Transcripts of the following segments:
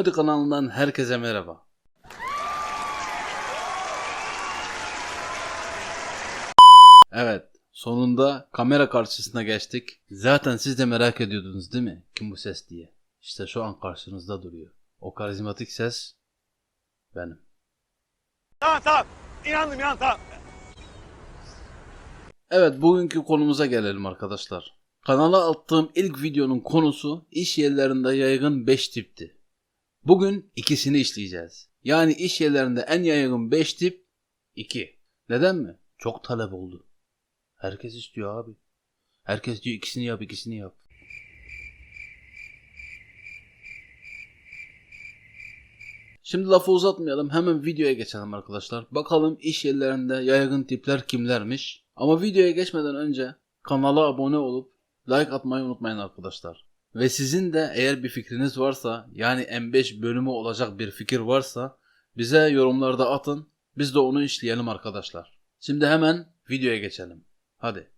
Komedi kanalından herkese merhaba. Evet, sonunda kamera karşısına geçtik. Zaten siz de merak ediyordunuz değil mi? Kim bu ses diye. İşte şu an karşınızda duruyor. O karizmatik ses benim. Tamam tamam. İnandım inandım tamam. Evet bugünkü konumuza gelelim arkadaşlar. Kanala attığım ilk videonun konusu iş yerlerinde yaygın 5 tipti. Bugün ikisini işleyeceğiz. Yani iş yerlerinde en yaygın 5 tip 2. Neden mi? Çok talep oldu. Herkes istiyor abi. Herkes diyor ikisini yap ikisini yap. Şimdi lafı uzatmayalım hemen videoya geçelim arkadaşlar. Bakalım iş yerlerinde yaygın tipler kimlermiş. Ama videoya geçmeden önce kanala abone olup like atmayı unutmayın arkadaşlar. Ve sizin de eğer bir fikriniz varsa yani M5 bölümü olacak bir fikir varsa bize yorumlarda atın. Biz de onu işleyelim arkadaşlar. Şimdi hemen videoya geçelim. Hadi.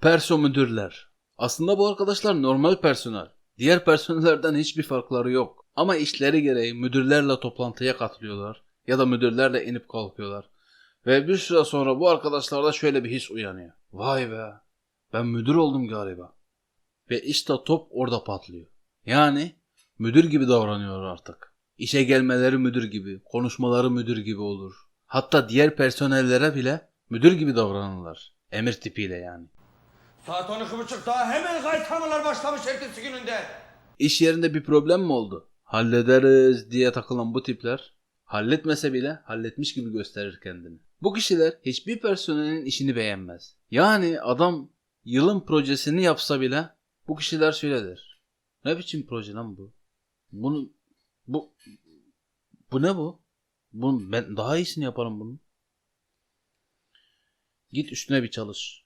Perso müdürler. Aslında bu arkadaşlar normal personel. Diğer personellerden hiçbir farkları yok. Ama işleri gereği müdürlerle toplantıya katılıyorlar. Ya da müdürlerle inip kalkıyorlar. Ve bir süre sonra bu arkadaşlarda şöyle bir his uyanıyor. Vay be ben müdür oldum galiba. Ve işte top orada patlıyor. Yani müdür gibi davranıyor artık. İşe gelmeleri müdür gibi, konuşmaları müdür gibi olur. Hatta diğer personellere bile müdür gibi davranırlar. Emir tipiyle yani. Saat 12.30 daha hemen kayıtlamalar başlamış ertesi gününde. İş yerinde bir problem mi oldu? Hallederiz diye takılan bu tipler halletmese bile halletmiş gibi gösterir kendini. Bu kişiler hiçbir personelin işini beğenmez. Yani adam yılın projesini yapsa bile bu kişiler şöyle der. Ne biçim proje lan bu? Bunu bu bu ne bu? Bunu ben daha iyisini yaparım bunun. Git üstüne bir çalış.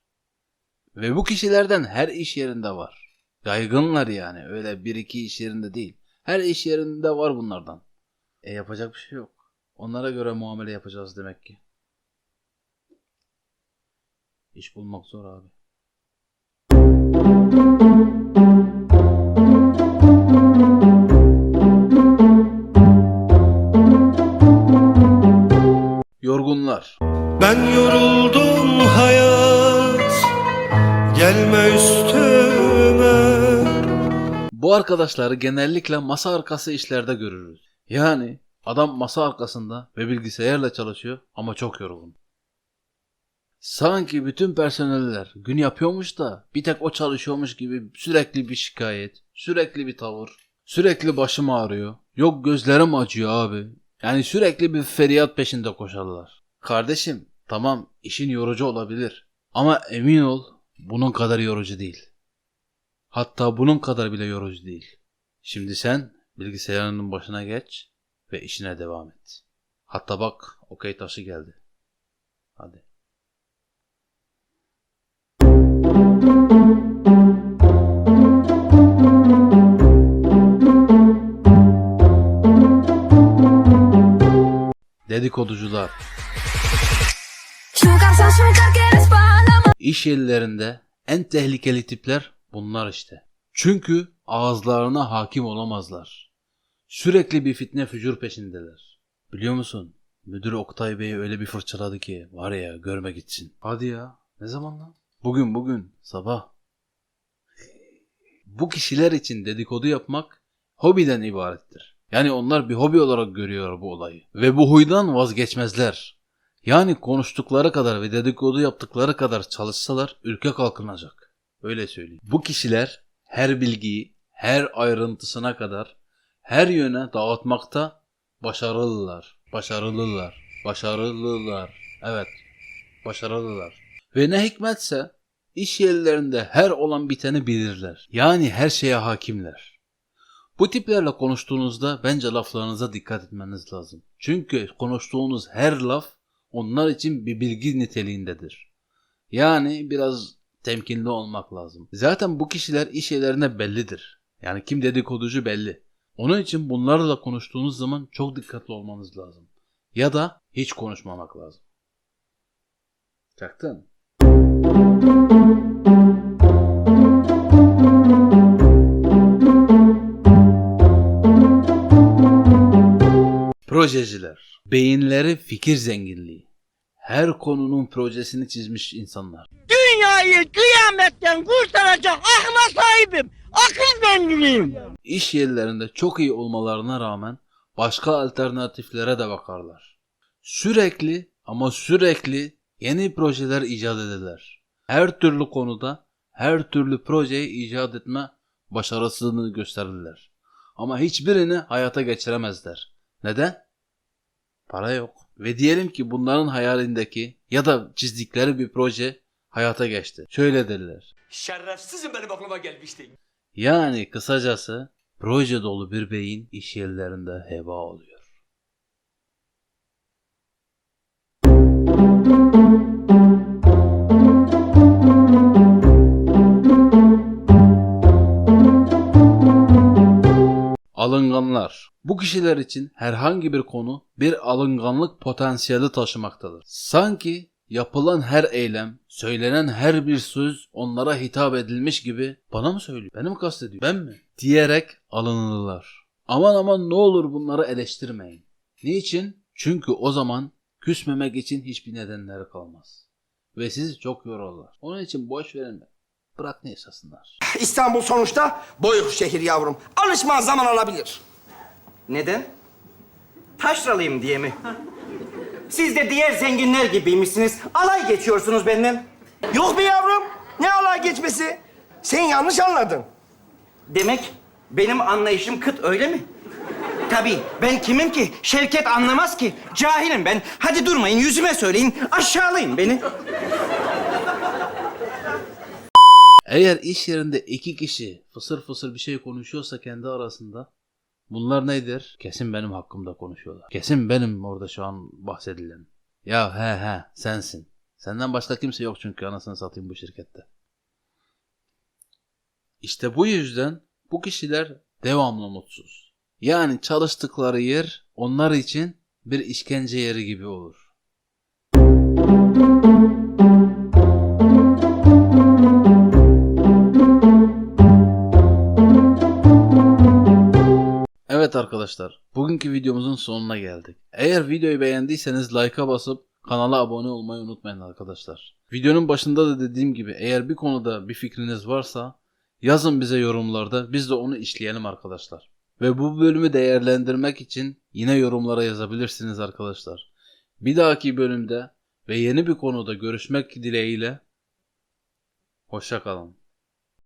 Ve bu kişilerden her iş yerinde var. Yaygınlar yani. Öyle bir iki iş yerinde değil. Her iş yerinde var bunlardan. E yapacak bir şey yok. Onlara göre muamele yapacağız demek ki. İş bulmak zor abi. Yorgunlar. Ben yoruldum Bu arkadaşları genellikle masa arkası işlerde görürüz. Yani adam masa arkasında ve bilgisayarla çalışıyor ama çok yorgun. Sanki bütün personeller gün yapıyormuş da bir tek o çalışıyormuş gibi sürekli bir şikayet, sürekli bir tavır, sürekli başım ağrıyor. Yok gözlerim acıyor abi. Yani sürekli bir feryat peşinde koşarlar. Kardeşim tamam işin yorucu olabilir ama emin ol bunun kadar yorucu değil. Hatta bunun kadar bile yorucu değil. Şimdi sen bilgisayarının başına geç ve işine devam et. Hatta bak okey taşı geldi. Hadi. Dedikoducular. İş yerlerinde en tehlikeli tipler bunlar işte. Çünkü ağızlarına hakim olamazlar. Sürekli bir fitne fücur peşindeler. Biliyor musun? Müdür Oktay Bey'i öyle bir fırçaladı ki var ya görme gitsin. Hadi ya. Ne zaman lan? Bugün bugün sabah. Bu kişiler için dedikodu yapmak hobiden ibarettir. Yani onlar bir hobi olarak görüyor bu olayı. Ve bu huydan vazgeçmezler. Yani konuştukları kadar ve dedikodu yaptıkları kadar çalışsalar ülke kalkınacak. Öyle söyleyeyim. Bu kişiler her bilgiyi her ayrıntısına kadar her yöne dağıtmakta başarılılar. Başarılılar. Başarılılar. Evet. Başarılılar. Ve ne hikmetse iş yerlerinde her olan biteni bilirler. Yani her şeye hakimler. Bu tiplerle konuştuğunuzda bence laflarınıza dikkat etmeniz lazım. Çünkü konuştuğunuz her laf onlar için bir bilgi niteliğindedir. Yani biraz temkinli olmak lazım. Zaten bu kişiler iş yerlerine bellidir. Yani kim dedikoducu belli. Onun için bunlarla konuştuğunuz zaman çok dikkatli olmanız lazım. Ya da hiç konuşmamak lazım. Çaktın. Projeciler. Beyinleri fikir zenginliği. Her konunun projesini çizmiş insanlar. Dünyayı kıyametten kurtaracak akla sahibim. Akıl zenginiyim. İş yerlerinde çok iyi olmalarına rağmen başka alternatiflere de bakarlar. Sürekli ama sürekli yeni projeler icat ederler. Her türlü konuda her türlü projeyi icat etme başarısını gösterirler. Ama hiçbirini hayata geçiremezler. Neden? Para yok. Ve diyelim ki bunların hayalindeki ya da çizdikleri bir proje hayata geçti. Şöyle derler. Şerefsizim benim aklıma gelmişti. Yani kısacası proje dolu bir beyin iş yerlerinde heba oluyor. Alınganlar. Bu kişiler için herhangi bir konu bir alınganlık potansiyeli taşımaktadır. Sanki yapılan her eylem, söylenen her bir söz onlara hitap edilmiş gibi bana mı söylüyor, beni mi kastediyor, ben mi? Diyerek alınırlar. Aman aman ne olur bunları eleştirmeyin. Niçin? Çünkü o zaman küsmemek için hiçbir nedenleri kalmaz. Ve sizi çok yorarlar. Onun için boş verin. Bırak ne esasınlar. İstanbul sonuçta boyuk şehir yavrum. Alışman zaman alabilir. Neden? Taşralıyım diye mi? Siz de diğer zenginler gibiymişsiniz. Alay geçiyorsunuz benden. Yok be yavrum. Ne alay geçmesi? Sen yanlış anladın. Demek benim anlayışım kıt öyle mi? Tabii ben kimim ki? Şevket anlamaz ki. Cahilim ben. Hadi durmayın yüzüme söyleyin. Aşağılayın beni. Eğer iş yerinde iki kişi fısır fısır bir şey konuşuyorsa kendi arasında bunlar nedir? Kesin benim hakkımda konuşuyorlar. Kesin benim orada şu an bahsedilen. Ya he he sensin. Senden başka kimse yok çünkü anasını satayım bu şirkette. İşte bu yüzden bu kişiler devamlı mutsuz. Yani çalıştıkları yer onlar için bir işkence yeri gibi olur. Evet arkadaşlar, bugünkü videomuzun sonuna geldik. Eğer videoyu beğendiyseniz like'a basıp kanala abone olmayı unutmayın arkadaşlar. Videonun başında da dediğim gibi eğer bir konuda bir fikriniz varsa yazın bize yorumlarda biz de onu işleyelim arkadaşlar. Ve bu bölümü değerlendirmek için yine yorumlara yazabilirsiniz arkadaşlar. Bir dahaki bölümde ve yeni bir konuda görüşmek dileğiyle hoşça kalın.